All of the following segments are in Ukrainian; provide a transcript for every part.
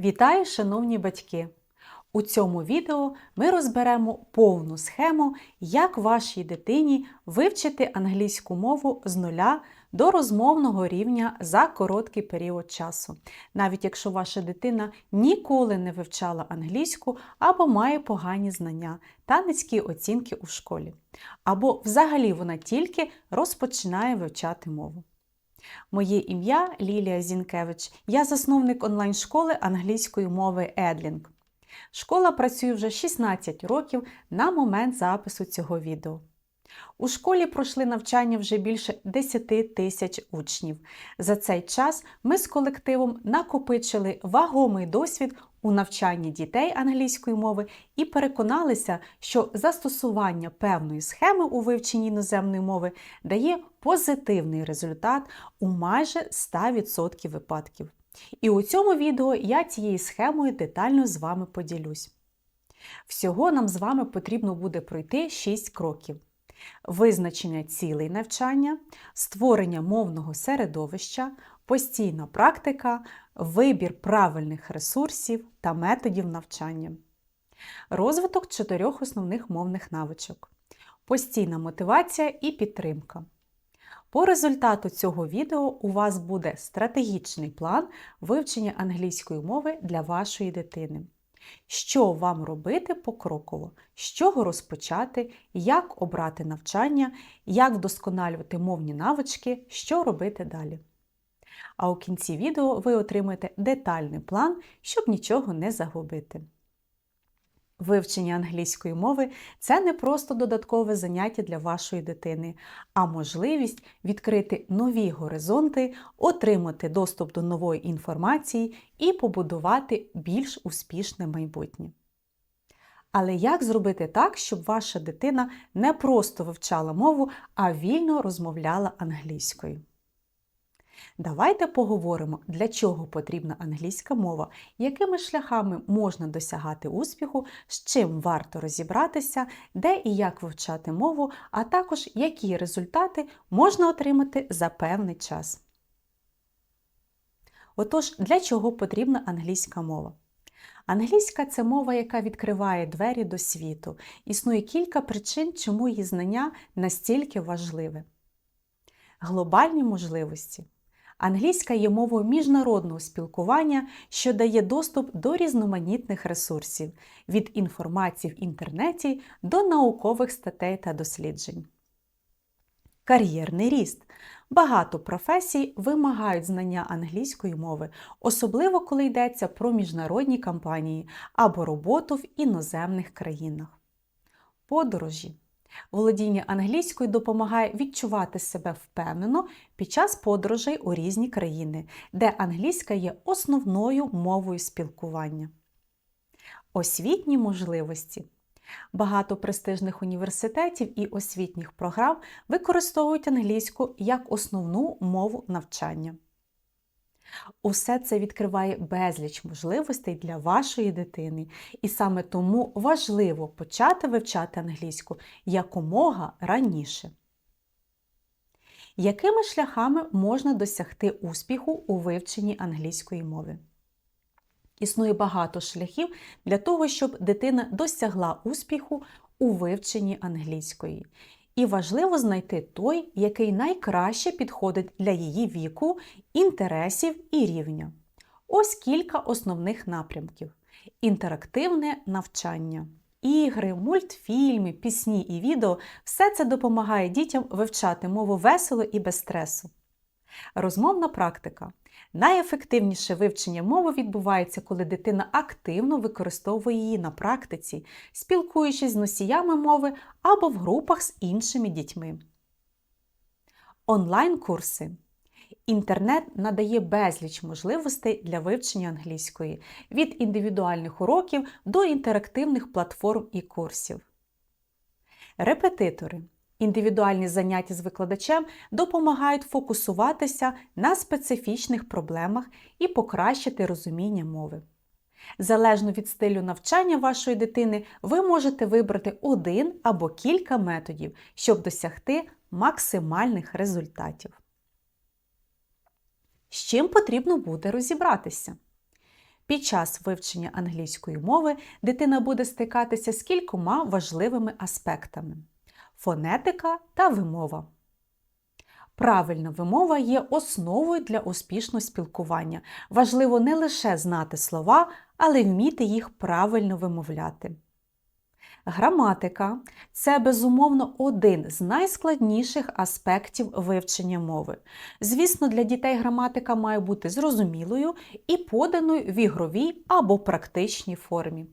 Вітаю, шановні батьки! У цьому відео ми розберемо повну схему, як вашій дитині вивчити англійську мову з нуля до розмовного рівня за короткий період часу, навіть якщо ваша дитина ніколи не вивчала англійську або має погані знання та низькі оцінки у школі, або взагалі вона тільки розпочинає вивчати мову. Моє ім'я Лілія Зінкевич, я засновник онлайн-школи англійської мови Едлінг. Школа працює вже 16 років на момент запису цього відео. У школі пройшли навчання вже більше 10 тисяч учнів. За цей час ми з колективом накопичили вагомий досвід у навчанні дітей англійської мови і переконалися, що застосування певної схеми у вивченні іноземної мови дає позитивний результат у майже 100% випадків. І у цьому відео я цією схемою детально з вами поділюсь. Всього нам з вами потрібно буде пройти 6 кроків: визначення цілей навчання, створення мовного середовища, постійна практика, вибір правильних ресурсів та методів навчання. Розвиток чотирьох основних мовних навичок, постійна мотивація і підтримка. По результату цього відео у вас буде стратегічний план вивчення англійської мови для вашої дитини. Що вам робити покроково, з чого розпочати, як обрати навчання, як вдосконалювати мовні навички, що робити далі. А у кінці відео ви отримаєте детальний план, щоб нічого не загубити. Вивчення англійської мови це не просто додаткове заняття для вашої дитини, а можливість відкрити нові горизонти, отримати доступ до нової інформації і побудувати більш успішне майбутнє. Але як зробити так, щоб ваша дитина не просто вивчала мову, а вільно розмовляла англійською? Давайте поговоримо, для чого потрібна англійська мова, якими шляхами можна досягати успіху, з чим варто розібратися, де і як вивчати мову, а також які результати можна отримати за певний час. Отож, для чого потрібна англійська мова? Англійська це мова, яка відкриває двері до світу. Існує кілька причин, чому її знання настільки важливе. Глобальні можливості. Англійська є мовою міжнародного спілкування, що дає доступ до різноманітних ресурсів від інформації в інтернеті до наукових статей та досліджень. Кар'єрний ріст. Багато професій вимагають знання англійської мови, особливо коли йдеться про міжнародні кампанії або роботу в іноземних країнах. Подорожі. Володіння англійською допомагає відчувати себе впевнено під час подорожей у різні країни, де англійська є основною мовою спілкування. Освітні можливості. Багато престижних університетів і освітніх програм використовують англійську як основну мову навчання. Усе це відкриває безліч можливостей для вашої дитини, і саме тому важливо почати вивчати англійську якомога раніше. Якими шляхами можна досягти успіху у вивченні англійської мови? Існує багато шляхів для того, щоб дитина досягла успіху у вивченні англійської. І важливо знайти той, який найкраще підходить для її віку, інтересів і рівня. Ось кілька основних напрямків: інтерактивне навчання. Ігри, мультфільми, пісні і відео все це допомагає дітям вивчати мову весело і без стресу. Розмовна практика. Найефективніше вивчення мови відбувається, коли дитина активно використовує її на практиці, спілкуючись з носіями мови або в групах з іншими дітьми. Онлайн-курси. Інтернет надає безліч можливостей для вивчення англійської від індивідуальних уроків до інтерактивних платформ і курсів. Репетитори. Індивідуальні заняття з викладачем допомагають фокусуватися на специфічних проблемах і покращити розуміння мови. Залежно від стилю навчання вашої дитини, ви можете вибрати один або кілька методів, щоб досягти максимальних результатів. З чим потрібно буде розібратися? Під час вивчення англійської мови дитина буде стикатися з кількома важливими аспектами фонетика та вимова. Правильна вимова є основою для успішного спілкування. Важливо не лише знати слова, але вміти їх правильно вимовляти. Граматика це безумовно один з найскладніших аспектів вивчення мови. Звісно, для дітей граматика має бути зрозумілою і поданою в ігровій або практичній формі.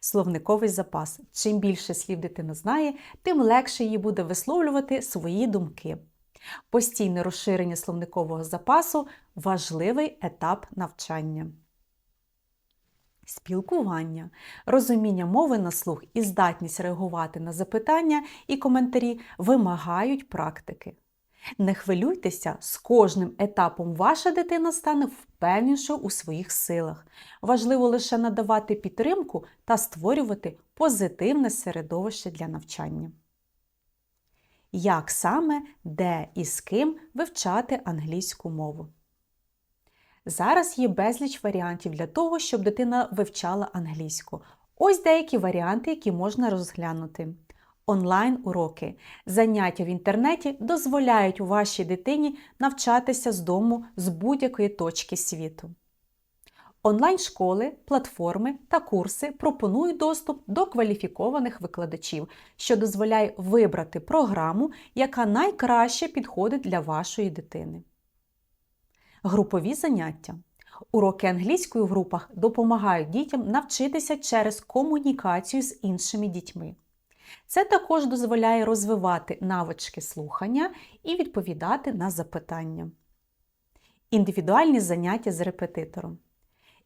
Словниковий запас. Чим більше слів дитина знає, тим легше їй буде висловлювати свої думки. Постійне розширення словникового запасу важливий етап навчання. Спілкування, розуміння мови на слух і здатність реагувати на запитання і коментарі вимагають практики. Не хвилюйтеся, з кожним етапом ваша дитина стане впевнішою у своїх силах. Важливо лише надавати підтримку та створювати позитивне середовище для навчання. Як саме, де і з ким вивчати англійську мову? Зараз є безліч варіантів для того, щоб дитина вивчала англійську. Ось деякі варіанти, які можна розглянути. Онлайн-уроки. Заняття в інтернеті дозволяють вашій дитині навчатися з дому з будь-якої точки світу. Онлайн-школи, платформи та курси пропонують доступ до кваліфікованих викладачів, що дозволяє вибрати програму, яка найкраще підходить для вашої дитини. Групові заняття. Уроки англійської в групах допомагають дітям навчитися через комунікацію з іншими дітьми. Це також дозволяє розвивати навички слухання і відповідати на запитання. Індивідуальні заняття з репетитором.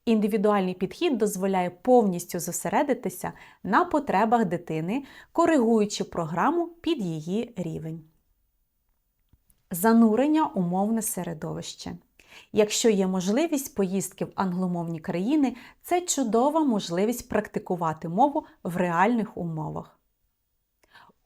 Індивідуальний підхід дозволяє повністю зосередитися на потребах дитини, коригуючи програму під її рівень. Занурення умовне середовище. Якщо є можливість поїздки в англомовні країни, це чудова можливість практикувати мову в реальних умовах.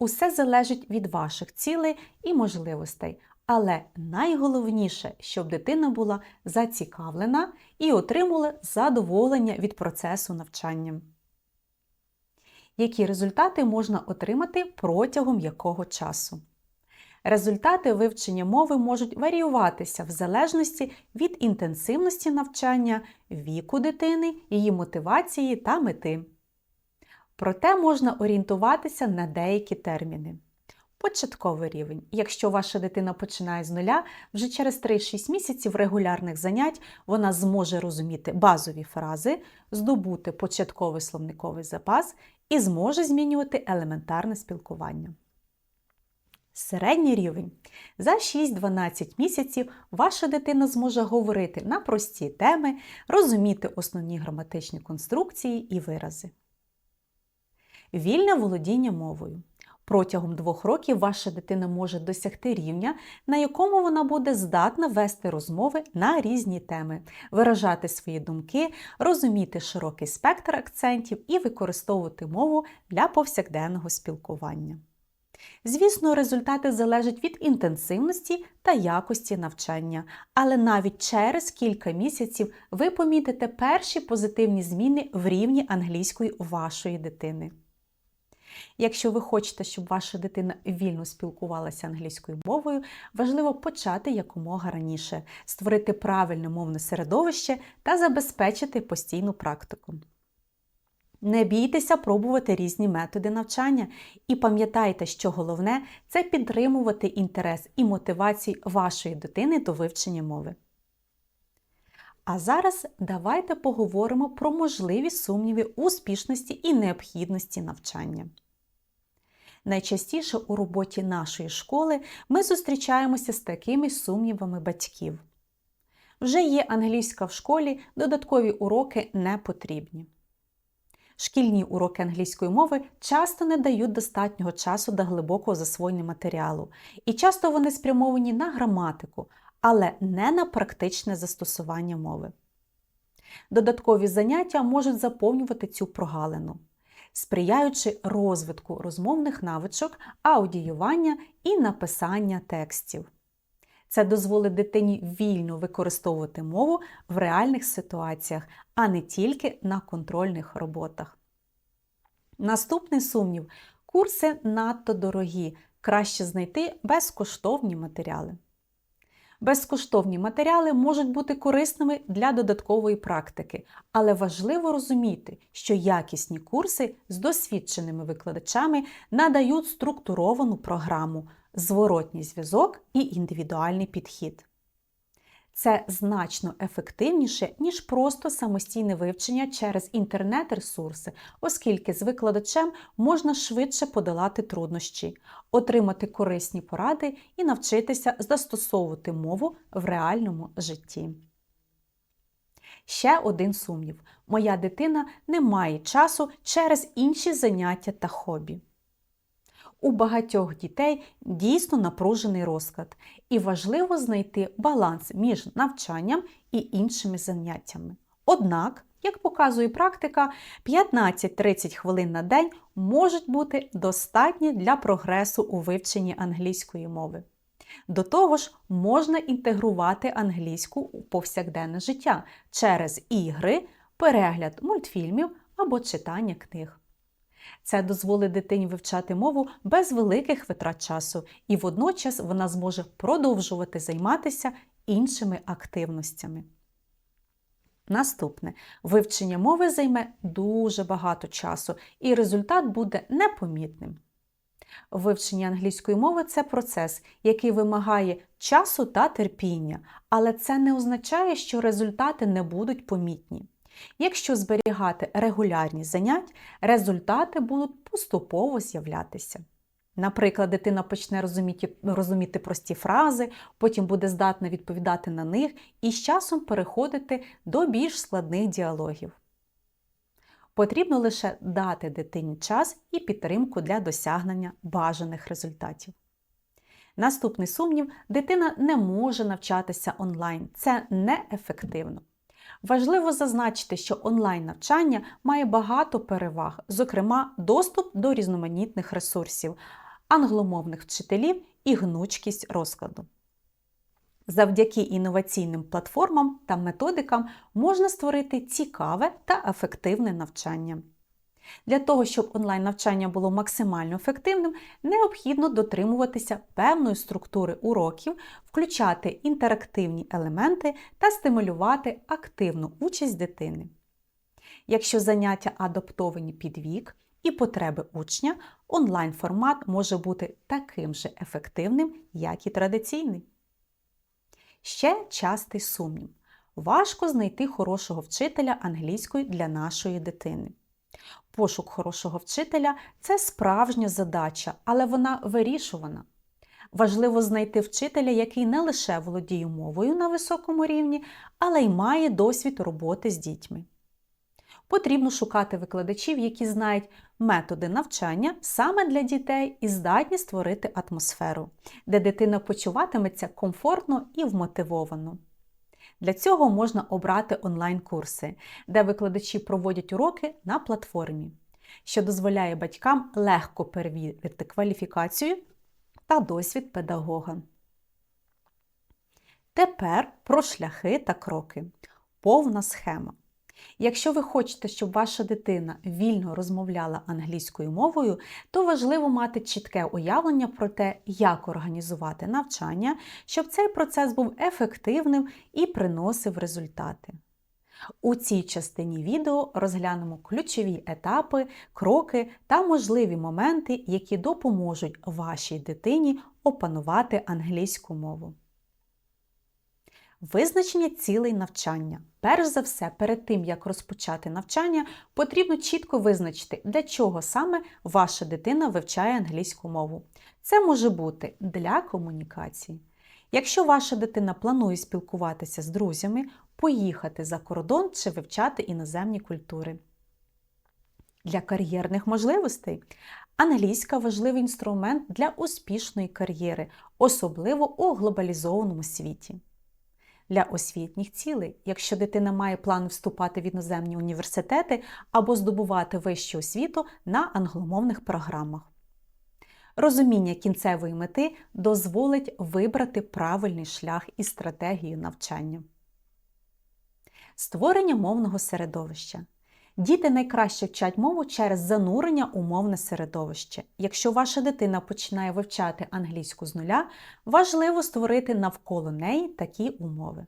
Усе залежить від ваших цілей і можливостей, але найголовніше, щоб дитина була зацікавлена і отримала задоволення від процесу навчання. Які результати можна отримати протягом якого часу? Результати вивчення мови можуть варіюватися в залежності від інтенсивності навчання, віку дитини, її мотивації та мети. Проте можна орієнтуватися на деякі терміни. Початковий рівень. Якщо ваша дитина починає з нуля, вже через 3-6 місяців регулярних занять вона зможе розуміти базові фрази, здобути початковий словниковий запас і зможе змінювати елементарне спілкування. Середній рівень. За 6-12 місяців ваша дитина зможе говорити на прості теми, розуміти основні граматичні конструкції і вирази. Вільне володіння мовою. Протягом двох років ваша дитина може досягти рівня, на якому вона буде здатна вести розмови на різні теми, виражати свої думки, розуміти широкий спектр акцентів і використовувати мову для повсякденного спілкування. Звісно, результати залежать від інтенсивності та якості навчання, але навіть через кілька місяців ви помітите перші позитивні зміни в рівні англійської вашої дитини. Якщо ви хочете, щоб ваша дитина вільно спілкувалася англійською мовою, важливо почати якомога раніше, створити правильне мовне середовище та забезпечити постійну практику. Не бійтеся пробувати різні методи навчання і пам'ятайте, що головне це підтримувати інтерес і мотивацію вашої дитини до вивчення мови. А зараз давайте поговоримо про можливі сумніви успішності і необхідності навчання. Найчастіше у роботі нашої школи ми зустрічаємося з такими сумнівами батьків. Вже є англійська в школі, додаткові уроки не потрібні. Шкільні уроки англійської мови часто не дають достатнього часу до глибокого засвоєння матеріалу, і часто вони спрямовані на граматику, але не на практичне застосування мови. Додаткові заняття можуть заповнювати цю прогалину, сприяючи розвитку розмовних навичок, аудіювання і написання текстів. Це дозволить дитині вільно використовувати мову в реальних ситуаціях, а не тільки на контрольних роботах. Наступний сумнів курси надто дорогі, краще знайти безкоштовні матеріали. Безкоштовні матеріали можуть бути корисними для додаткової практики, але важливо розуміти, що якісні курси з досвідченими викладачами надають структуровану програму, зворотній зв'язок і індивідуальний підхід. Це значно ефективніше, ніж просто самостійне вивчення через інтернет-ресурси, оскільки з викладачем можна швидше подолати труднощі, отримати корисні поради і навчитися застосовувати мову в реальному житті. Ще один сумнів: моя дитина не має часу через інші заняття та хобі. У багатьох дітей дійсно напружений розклад, і важливо знайти баланс між навчанням і іншими заняттями. Однак, як показує практика, 15-30 хвилин на день можуть бути достатні для прогресу у вивченні англійської мови. До того ж, можна інтегрувати англійську у повсякденне життя через ігри, перегляд мультфільмів або читання книг. Це дозволить дитині вивчати мову без великих витрат часу, і водночас вона зможе продовжувати займатися іншими активностями. Наступне вивчення мови займе дуже багато часу, і результат буде непомітним. Вивчення англійської мови це процес, який вимагає часу та терпіння, але це не означає, що результати не будуть помітні. Якщо зберігати регулярні занять, результати будуть поступово з'являтися. Наприклад, дитина почне розуміти, розуміти прості фрази, потім буде здатна відповідати на них і з часом переходити до більш складних діалогів. Потрібно лише дати дитині час і підтримку для досягнення бажаних результатів. Наступний сумнів, дитина не може навчатися онлайн. Це неефективно. Важливо зазначити, що онлайн-навчання має багато переваг, зокрема, доступ до різноманітних ресурсів, англомовних вчителів і гнучкість розкладу. Завдяки інноваційним платформам та методикам можна створити цікаве та ефективне навчання. Для того, щоб онлайн-навчання було максимально ефективним, необхідно дотримуватися певної структури уроків, включати інтерактивні елементи та стимулювати активну участь дитини. Якщо заняття адаптовані під вік і потреби учня, онлайн-формат може бути таким же ефективним, як і традиційний. Ще частий сумнів. Важко знайти хорошого вчителя англійської для нашої дитини. Пошук хорошого вчителя це справжня задача, але вона вирішувана. Важливо знайти вчителя, який не лише володіє мовою на високому рівні, але й має досвід роботи з дітьми. Потрібно шукати викладачів, які знають методи навчання саме для дітей і здатні створити атмосферу, де дитина почуватиметься комфортно і вмотивовано. Для цього можна обрати онлайн-курси, де викладачі проводять уроки на платформі, що дозволяє батькам легко перевірити кваліфікацію та досвід педагога. Тепер про шляхи та кроки. Повна схема. Якщо ви хочете, щоб ваша дитина вільно розмовляла англійською мовою, то важливо мати чітке уявлення про те, як організувати навчання, щоб цей процес був ефективним і приносив результати. У цій частині відео розглянемо ключові етапи, кроки та можливі моменти, які допоможуть вашій дитині опанувати англійську мову. Визначення цілей навчання. Перш за все, перед тим, як розпочати навчання, потрібно чітко визначити, для чого саме ваша дитина вивчає англійську мову. Це може бути для комунікації. Якщо ваша дитина планує спілкуватися з друзями, поїхати за кордон чи вивчати іноземні культури. Для кар'єрних можливостей англійська важливий інструмент для успішної кар'єри, особливо у глобалізованому світі для освітніх цілей, якщо дитина має план вступати в іноземні університети або здобувати вищу освіту на англомовних програмах. Розуміння кінцевої мети дозволить вибрати правильний шлях і стратегію навчання. Створення мовного середовища. Діти найкраще вчать мову через занурення у мовне середовище. Якщо ваша дитина починає вивчати англійську з нуля, важливо створити навколо неї такі умови.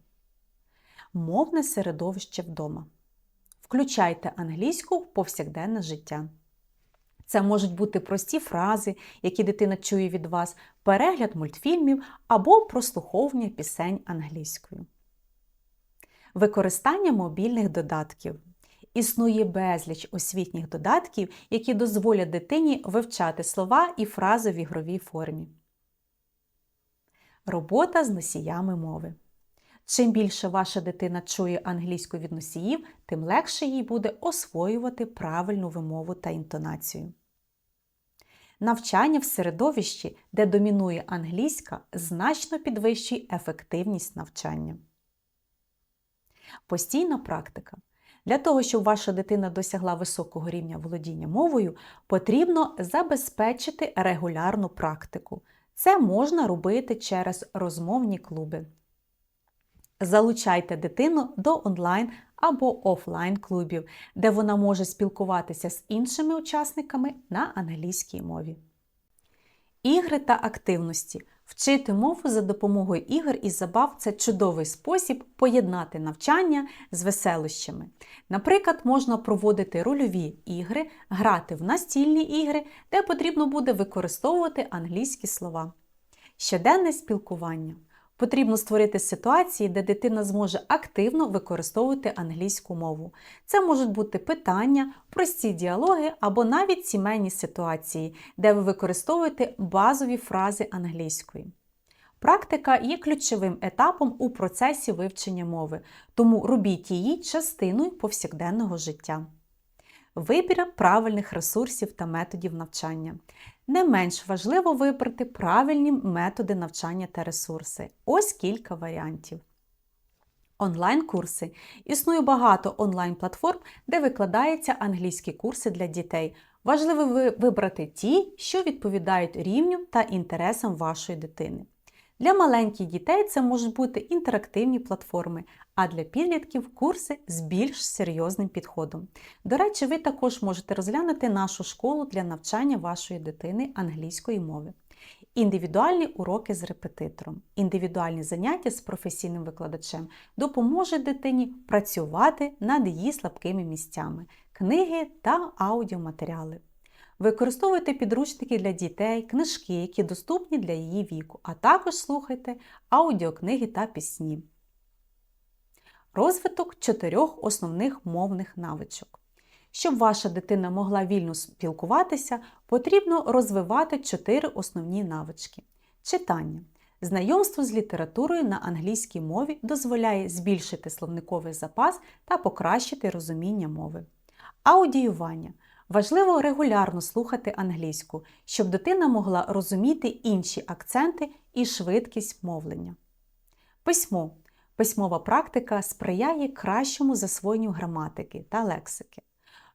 Мовне середовище вдома. Включайте англійську в повсякденне життя. Це можуть бути прості фрази, які дитина чує від вас, перегляд мультфільмів або прослуховування пісень англійською. Використання мобільних додатків. Існує безліч освітніх додатків, які дозволять дитині вивчати слова і фрази в ігровій формі. Робота з носіями мови. Чим більше ваша дитина чує англійську від носіїв, тим легше їй буде освоювати правильну вимову та інтонацію. Навчання в середовищі, де домінує англійська, значно підвищує ефективність навчання. Постійна практика. Для того, щоб ваша дитина досягла високого рівня володіння мовою, потрібно забезпечити регулярну практику. Це можна робити через розмовні клуби. Залучайте дитину до онлайн або офлайн клубів, де вона може спілкуватися з іншими учасниками на англійській мові. Ігри та активності. Вчити мову за допомогою ігор і забав це чудовий спосіб поєднати навчання з веселощами. Наприклад, можна проводити рольові ігри, грати в настільні ігри, де потрібно буде використовувати англійські слова. Щоденне спілкування. Потрібно створити ситуації, де дитина зможе активно використовувати англійську мову. Це можуть бути питання, прості діалоги або навіть сімейні ситуації, де ви використовуєте базові фрази англійської. Практика є ключовим етапом у процесі вивчення мови, тому робіть її частиною повсякденного життя. Вибір правильних ресурсів та методів навчання. Не менш важливо вибрати правильні методи навчання та ресурси. Ось кілька варіантів. Онлайн-курси. Існує багато онлайн-платформ, де викладаються англійські курси для дітей. Важливо вибрати ті, що відповідають рівню та інтересам вашої дитини. Для маленьких дітей це можуть бути інтерактивні платформи, а для підлітків курси з більш серйозним підходом. До речі, ви також можете розглянути нашу школу для навчання вашої дитини англійської мови. Індивідуальні уроки з репетитором, індивідуальні заняття з професійним викладачем допоможуть дитині працювати над її слабкими місцями, книги та аудіоматеріали. Використовуйте підручники для дітей, книжки, які доступні для її віку, а також слухайте аудіокниги та пісні. Розвиток чотирьох основних мовних навичок. Щоб ваша дитина могла вільно спілкуватися, потрібно розвивати чотири основні навички. Читання. Знайомство з літературою на англійській мові дозволяє збільшити словниковий запас та покращити розуміння мови. Аудіювання. Важливо регулярно слухати англійську, щоб дитина могла розуміти інші акценти і швидкість мовлення. Письмо. Письмова практика сприяє кращому засвоєнню граматики та лексики.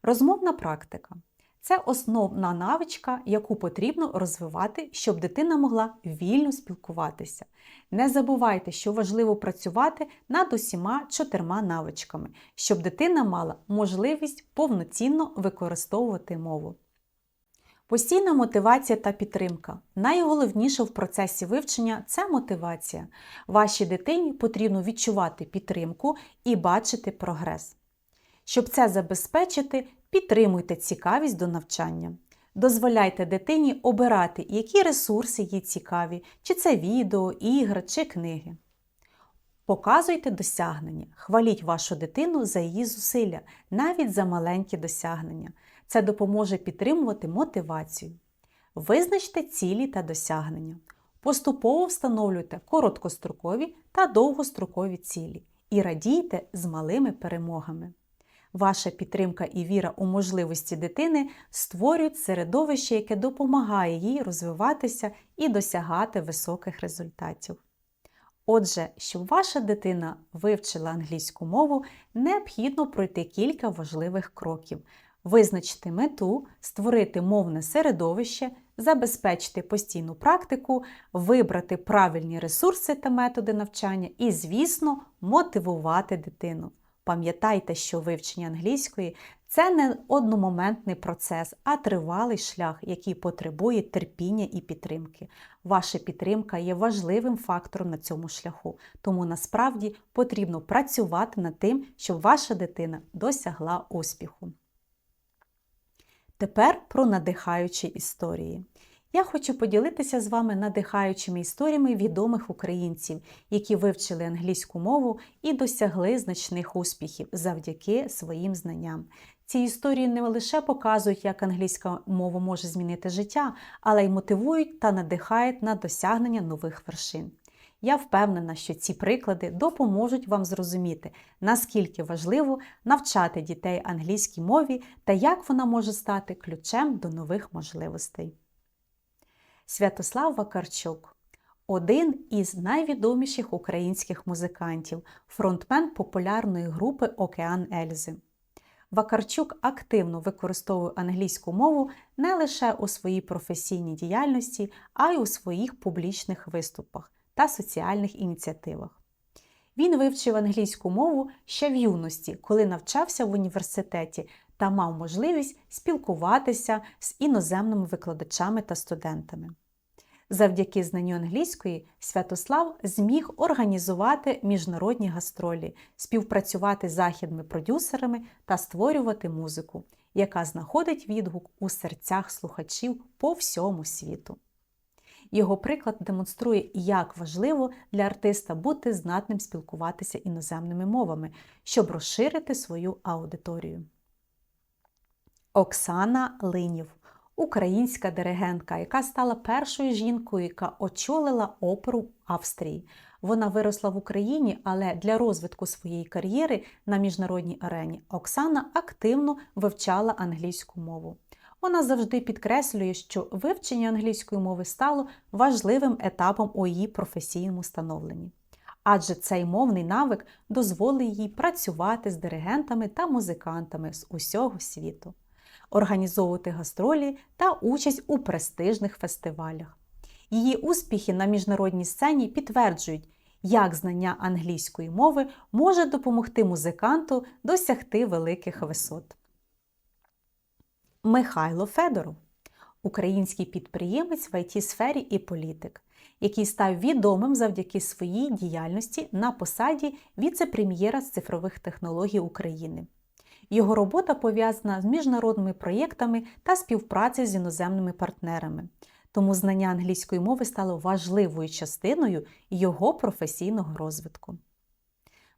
Розмовна практика це основна навичка, яку потрібно розвивати, щоб дитина могла вільно спілкуватися. Не забувайте, що важливо працювати над усіма чотирма навичками, щоб дитина мала можливість повноцінно використовувати мову. Постійна мотивація та підтримка. Найголовніше в процесі вивчення це мотивація. Вашій дитині потрібно відчувати підтримку і бачити прогрес. Щоб це забезпечити, підтримуйте цікавість до навчання. Дозволяйте дитині обирати, які ресурси їй цікаві, чи це відео, ігри чи книги. Показуйте досягнення, хваліть вашу дитину за її зусилля, навіть за маленькі досягнення. Це допоможе підтримувати мотивацію. Визначте цілі та досягнення. Поступово встановлюйте короткострокові та довгострокові цілі і радійте з малими перемогами. Ваша підтримка і віра у можливості дитини створюють середовище, яке допомагає їй розвиватися і досягати високих результатів. Отже, щоб ваша дитина вивчила англійську мову, необхідно пройти кілька важливих кроків: визначити мету, створити мовне середовище, забезпечити постійну практику, вибрати правильні ресурси та методи навчання і, звісно, мотивувати дитину. Пам'ятайте, що вивчення англійської це не одномоментний процес, а тривалий шлях, який потребує терпіння і підтримки. Ваша підтримка є важливим фактором на цьому шляху, тому насправді потрібно працювати над тим, щоб ваша дитина досягла успіху. Тепер про надихаючі історії. Я хочу поділитися з вами надихаючими історіями відомих українців, які вивчили англійську мову і досягли значних успіхів завдяки своїм знанням. Ці історії не лише показують, як англійська мова може змінити життя, але й мотивують та надихають на досягнення нових вершин. Я впевнена, що ці приклади допоможуть вам зрозуміти, наскільки важливо навчати дітей англійській мові та як вона може стати ключем до нових можливостей. Святослав Вакарчук один із найвідоміших українських музикантів, фронтмен популярної групи Океан Ельзи. Вакарчук активно використовує англійську мову не лише у своїй професійній діяльності, а й у своїх публічних виступах та соціальних ініціативах. Він вивчив англійську мову ще в юності, коли навчався в університеті та мав можливість спілкуватися з іноземними викладачами та студентами. Завдяки знанню англійської Святослав зміг організувати міжнародні гастролі, співпрацювати з західними продюсерами та створювати музику, яка знаходить відгук у серцях слухачів по всьому світу. Його приклад демонструє, як важливо для артиста бути знатним спілкуватися іноземними мовами, щоб розширити свою аудиторію. Оксана Линів українська диригентка, яка стала першою жінкою, яка очолила оперу Австрії. Вона виросла в Україні, але для розвитку своєї кар'єри на міжнародній арені Оксана активно вивчала англійську мову. Вона завжди підкреслює, що вивчення англійської мови стало важливим етапом у її професійному становленні. Адже цей мовний навик дозволить їй працювати з диригентами та музикантами з усього світу організовувати гастролі та участь у престижних фестивалях. Її успіхи на міжнародній сцені підтверджують, як знання англійської мови може допомогти музиканту досягти великих висот. Михайло Федоров український підприємець в it сфері і політик, який став відомим завдяки своїй діяльності на посаді віце-прем'єра з цифрових технологій України. Його робота пов'язана з міжнародними проєктами та співпрацею з іноземними партнерами. Тому знання англійської мови стало важливою частиною його професійного розвитку.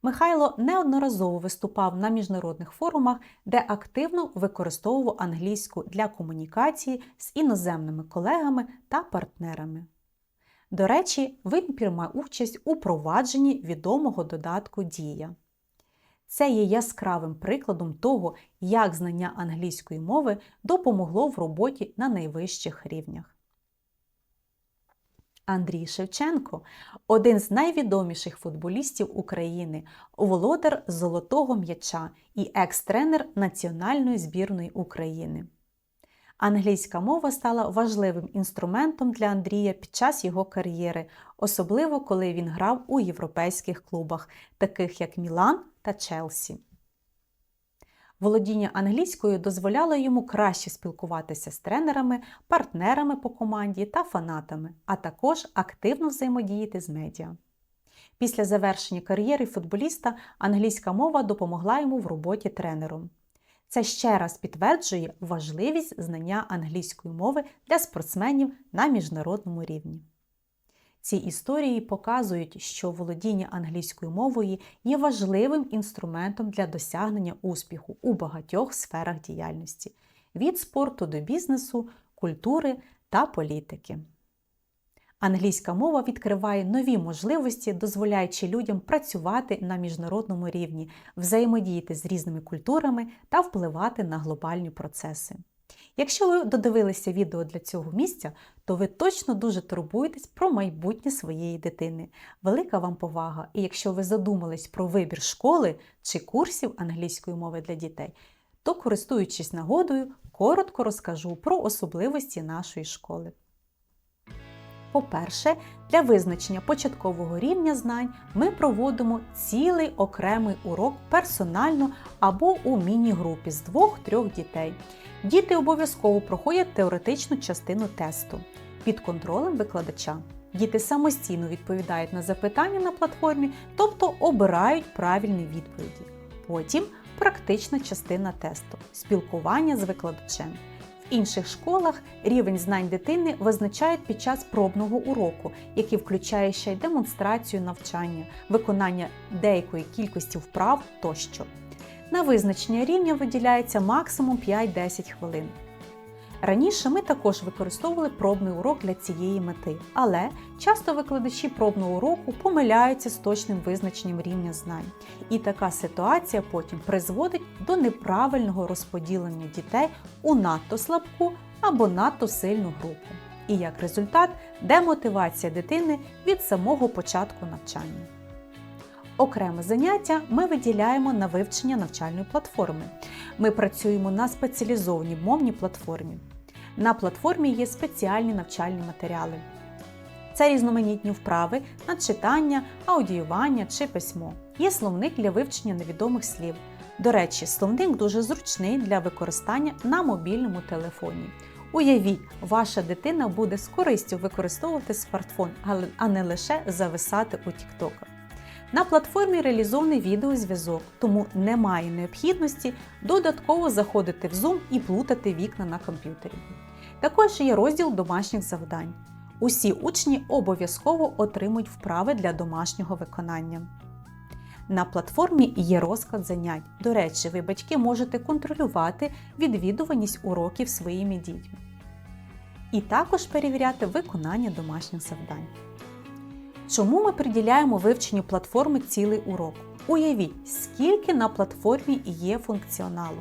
Михайло неодноразово виступав на міжнародних форумах, де активно використовував англійську для комунікації з іноземними колегами та партнерами. До речі, він приймав участь у провадженні відомого додатку Дія. Це є яскравим прикладом того, як знання англійської мови допомогло в роботі на найвищих рівнях. Андрій Шевченко один з найвідоміших футболістів України, володар золотого м'яча і екс-тренер Національної збірної України. Англійська мова стала важливим інструментом для Андрія під час його кар'єри, особливо коли він грав у європейських клубах, таких як Мілан та Челсі. Володіння англійською дозволяло йому краще спілкуватися з тренерами, партнерами по команді та фанатами, а також активно взаємодіяти з медіа. Після завершення кар'єри футболіста англійська мова допомогла йому в роботі тренером. Це ще раз підтверджує важливість знання англійської мови для спортсменів на міжнародному рівні. Ці історії показують, що володіння англійською мовою є важливим інструментом для досягнення успіху у багатьох сферах діяльності від спорту до бізнесу, культури та політики. Англійська мова відкриває нові можливості, дозволяючи людям працювати на міжнародному рівні, взаємодіяти з різними культурами та впливати на глобальні процеси. Якщо ви додивилися відео для цього місця, то ви точно дуже турбуєтесь про майбутнє своєї дитини. Велика вам повага! І якщо ви задумались про вибір школи чи курсів англійської мови для дітей, то користуючись нагодою, коротко розкажу про особливості нашої школи. По-перше, для визначення початкового рівня знань ми проводимо цілий окремий урок персонально або у міні-групі з двох-трьох дітей. Діти обов'язково проходять теоретичну частину тесту під контролем викладача. Діти самостійно відповідають на запитання на платформі, тобто обирають правильні відповіді. Потім практична частина тесту спілкування з викладачем. Інших школах рівень знань дитини визначають під час пробного уроку, який включає ще й демонстрацію навчання, виконання деякої кількості вправ тощо. На визначення рівня виділяється максимум 5-10 хвилин. Раніше ми також використовували пробний урок для цієї мети, але часто викладачі пробного уроку помиляються з точним визначенням рівня знань. І така ситуація потім призводить до неправильного розподілення дітей у надто слабку або надто сильну групу. І як результат демотивація дитини від самого початку навчання. Окреме заняття ми виділяємо на вивчення навчальної платформи. Ми працюємо на спеціалізованій мовній платформі. На платформі є спеціальні навчальні матеріали. Це різноманітні вправи на читання, аудіювання чи письмо. Є словник для вивчення невідомих слів. До речі, словник дуже зручний для використання на мобільному телефоні. Уявіть, ваша дитина буде з користю використовувати смартфон, а не лише зависати у тіктоках. На платформі реалізований відеозв'язок, тому немає необхідності додатково заходити в Zoom і плутати вікна на комп'ютері. Також є розділ домашніх завдань. Усі учні обов'язково отримують вправи для домашнього виконання. На платформі є розклад занять. До речі, ви батьки можете контролювати відвідуваність уроків своїми дітьми. І також перевіряти виконання домашніх завдань. Чому ми приділяємо вивченню платформи цілий урок? Уявіть, скільки на платформі є функціоналу.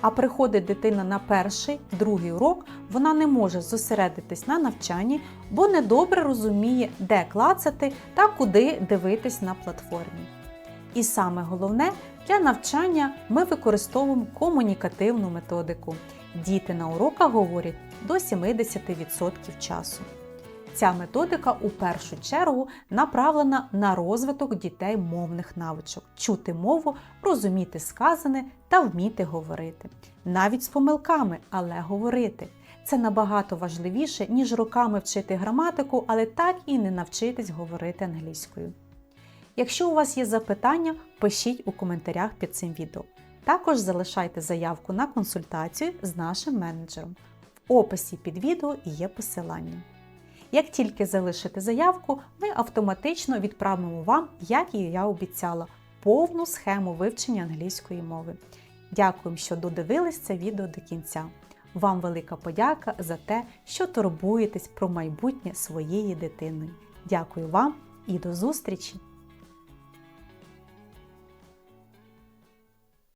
А приходить дитина на перший, другий урок, вона не може зосередитись на навчанні, бо недобре розуміє, де клацати та куди дивитись на платформі. І саме головне, для навчання ми використовуємо комунікативну методику. Діти на уроках говорять до 70% часу. Ця методика у першу чергу направлена на розвиток дітей мовних навичок, чути мову, розуміти сказане та вміти говорити. Навіть з помилками, але говорити. Це набагато важливіше, ніж роками вчити граматику, але так і не навчитись говорити англійською. Якщо у вас є запитання, пишіть у коментарях під цим відео. Також залишайте заявку на консультацію з нашим менеджером. В описі під відео є посилання. Як тільки залишите заявку, ми автоматично відправимо вам, як і я обіцяла, повну схему вивчення англійської мови. Дякую, що додивились це відео до кінця. Вам велика подяка за те, що турбуєтесь про майбутнє своєї дитини. Дякую вам і до зустрічі!